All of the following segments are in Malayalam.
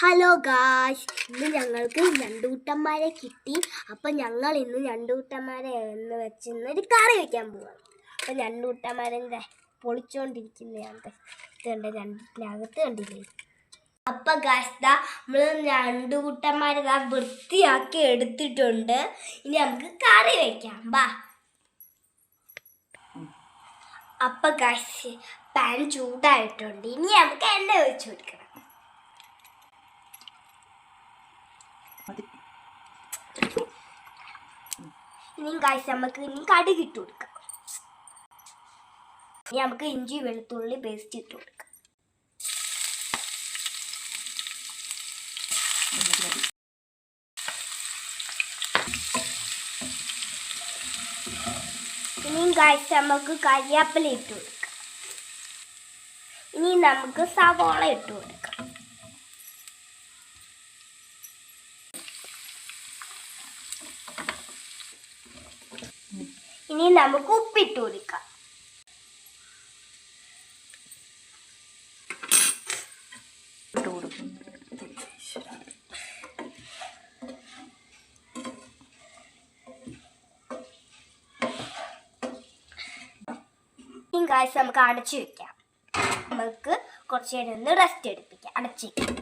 ഹലോ ഗായ്സ് ഇന്ന് ഞങ്ങൾക്ക് ഞണ്ടൂട്ടന്മാരെ കിട്ടി. അപ്പം ഞങ്ങൾ ഇന്ന് ഞണ്ടൂട്ടന്മാരെ എന്ന് വെച്ച് ഒരു കറി വയ്ക്കാൻ പോവാണ് അപ്പം ഞണ്ടൂട്ടന്മാരെ പൊളിച്ചുകൊണ്ടിരിക്കുന്നതാണ് ഇതുണ്ട് രണ്ടിനകത്ത് കണ്ടില്ലേ? അപ്പം ഗായ്സ് ദാ നമ്മൾ ഞണ്ടൂട്ടന്മാരെ ദാ വൃത്തിയാക്കി എടുത്തിട്ടുണ്ട്. ഇനി നമുക്ക് കറി വയ്ക്കാം ബാ അപ്പം ഗായ്സ് പാൻ ചൂടായിട്ടുണ്ട്. ഇനി നമുക്ക് എണ്ണ ഒഴിച്ചു കൊടുക്കണം ഇനിയും കാശ് നമുക്ക് ഇനി കടുക് ഇട്ട് കൊടുക്കാം. ഇനി നമുക്ക് ഇഞ്ചി വെളുത്തുള്ളി പേസ്റ്റ് ഇട്ട് കൊടുക്കാം. ഇനിയും കാശ് നമുക്ക് കരിയാപ്പില ഇട്ട് കൊടുക്കാം. ഇനി നമുക്ക് സവോള ഇട്ട് കൊടുക്കാം. ഇനി നമുക്ക് ഉപ്പിട്ട് കൊടുക്കാം. ഗായ്സ് നമുക്ക് അടച്ചു വെക്കാം. നമുക്ക് കുറച്ച് നേരം ഒന്ന് റെസ്റ്റ് എടുപ്പിക്കാം. അടച്ചു വെക്കാം.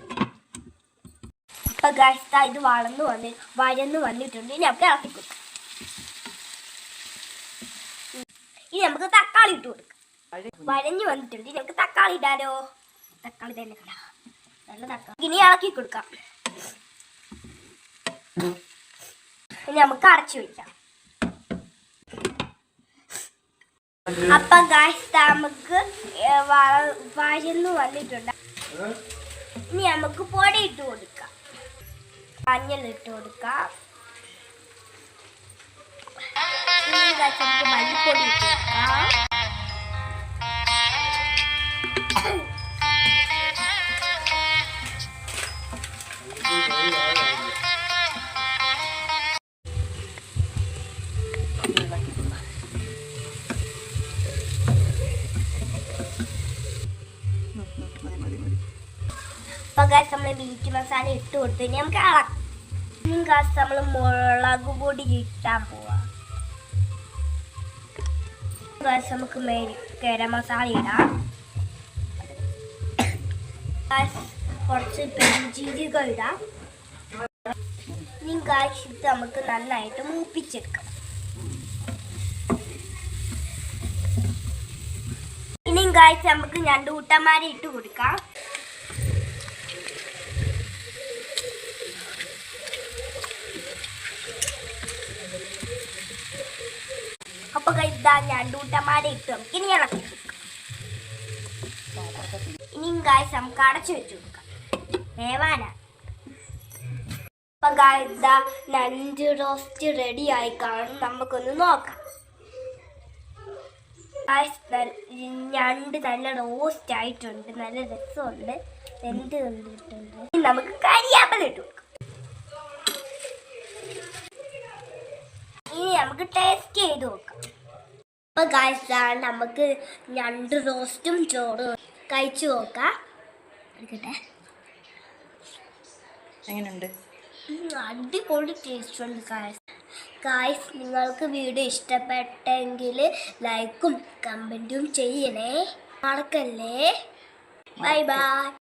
ഇപ്പൊ ഗായ്സ് ഇത് വളർന്നു വന്ന് വരന്ന് വന്നിട്ടുണ്ട്. ഇനി നമുക്ക് ഇറക്കി കൊടുക്കാം. ഇനി നമുക്ക് തക്കാളി ഇട്ട് കൊടുക്കാം. വഴഞ്ഞു വന്നിട്ടുണ്ട്. ഇനി നമുക്ക് തക്കാളി ഇടാലോ? തക്കാളി തന്നെ. നല്ല തക്കാളി. ഇനി ഇളക്കി കൊടുക്കാം. ഇനി നമുക്ക് അടച്ചു വെക്കാം. അപ്പൊ ഗായ്സ് നമുക്ക് വഴന്നു വന്നിട്ടുണ്ട്. ഇനി നമുക്ക് പൊടി ഇട്ട് കൊടുക്കാം. മഞ്ഞൾ ഇട്ട് കൊടുക്കാം. ഇനി guys നമുക്ക് മല്ലിപ്പൊടി ഇട്ട് കൊടുക്കാം മതി മതി മതി അപ്പൊ ഗായ്സ് നമ്മൾ മീറ്റ് മസാല ഇട്ട് കൊടുത്തു ഇനി നമുക്ക് ഇളക്കാം ഇനി ഗായ്സ് നമ്മൾ മുളക് പൊടി ഇട്ടാൻ പോവാം ഗായ്സ് നമുക്ക് മേരി ഗരം മസാല ഇടാം. കുറച്ച് പെരുംജീരകം ഇടാം. ഇനി ഗായ്സ് ഇത് നമുക്ക് നന്നായിട്ട് മൂപ്പിച്ചെടുക്കാം. ഇനി ഗായ്സ് നമുക്ക് രണ്ട് കൂട്ടന്മാരെ ഇട്ട് കൊടുക്കാം. നമുക്ക് ഇനി നമുക്ക് വെച്ചു നണ്ട് റോസ്റ്റ് റെഡി ആയി കാണും. നമുക്കൊന്ന് നോക്കാം. ഞണ്ട് നല്ല റോസ്റ്റ് ആയിട്ടുണ്ട്. നല്ല രസമുണ്ട്. എന്ത് കണ്ടിട്ടുണ്ട്? നമുക്ക് കരിയാപ്പൽ ഇട്ടു ഇനി നമുക്ക് ടേസ്റ്റ് ചെയ്ത് നോക്കാം. അപ്പൊ ഗായ്സ് നമുക്ക് രണ്ട് റോസ്റ്റും ചോറും കഴിച്ചു നോക്കാം. എടുക്കട്ടെ എങ്ങനെയുണ്ട്? അടിപൊളി ടേസ്റ്റ് ഉണ്ട് ഗായ്സ് ഗായ്സ് നിങ്ങൾക്ക് വീഡിയോ ഇഷ്ടപ്പെട്ടെങ്കിൽ ലൈക്കും കമന്റും ചെയ്യണേ. മറക്കല്ലേ? Bye bye